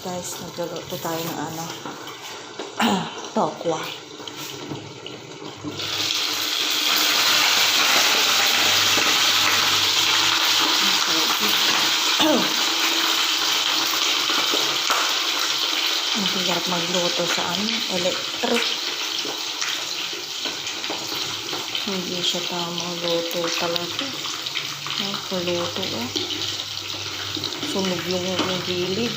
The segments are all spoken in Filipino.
guys, nagluluto tayo ng ano, tokwa. Ang hirap magluto sa ano, electric. Hindi siya tamang luto talaga. Ay, paluto oh. Sunog yung, gilid.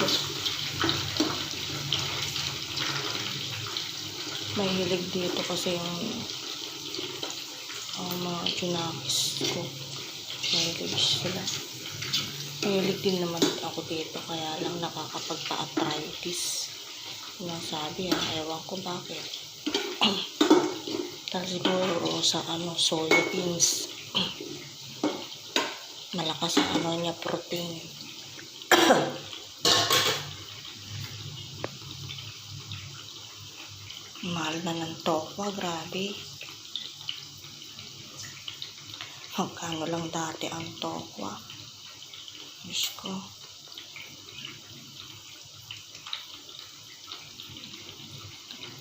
Mahilig dito kasi yung ang mga kinakis ko. Mahilig sila. Mahilig din naman ako dito kaya lang nakakapagpa-arthritis. Yung sabi ah, ewan ko bakit. Tapos siguro sa ano, soya beans. Malakas ang ano niya, protein. Mahal na ng tokwa, grabe. Magkano lang dati ang tokwa. Diyos ko.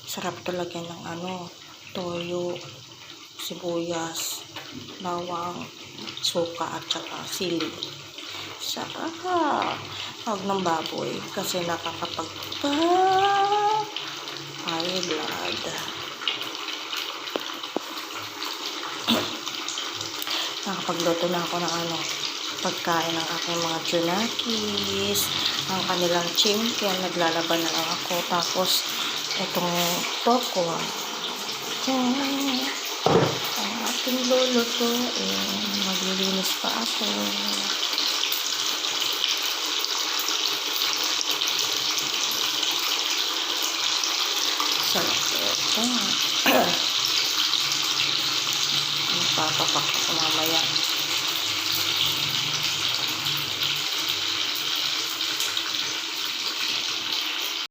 Sarap talaga ng ano, toyo, sibuyas, bawang, suka at saka sili. Saka huwag ng baboy kasi nakakapagpa high blood. Nakapagluto na ako ng ano, pagkain ng aking mga junakis, ang kanilang chicken, naglalaban na lang ako. Tapos, itong tokwa. Ang ating luluto, eh, maglilinis pa ako. PAS 意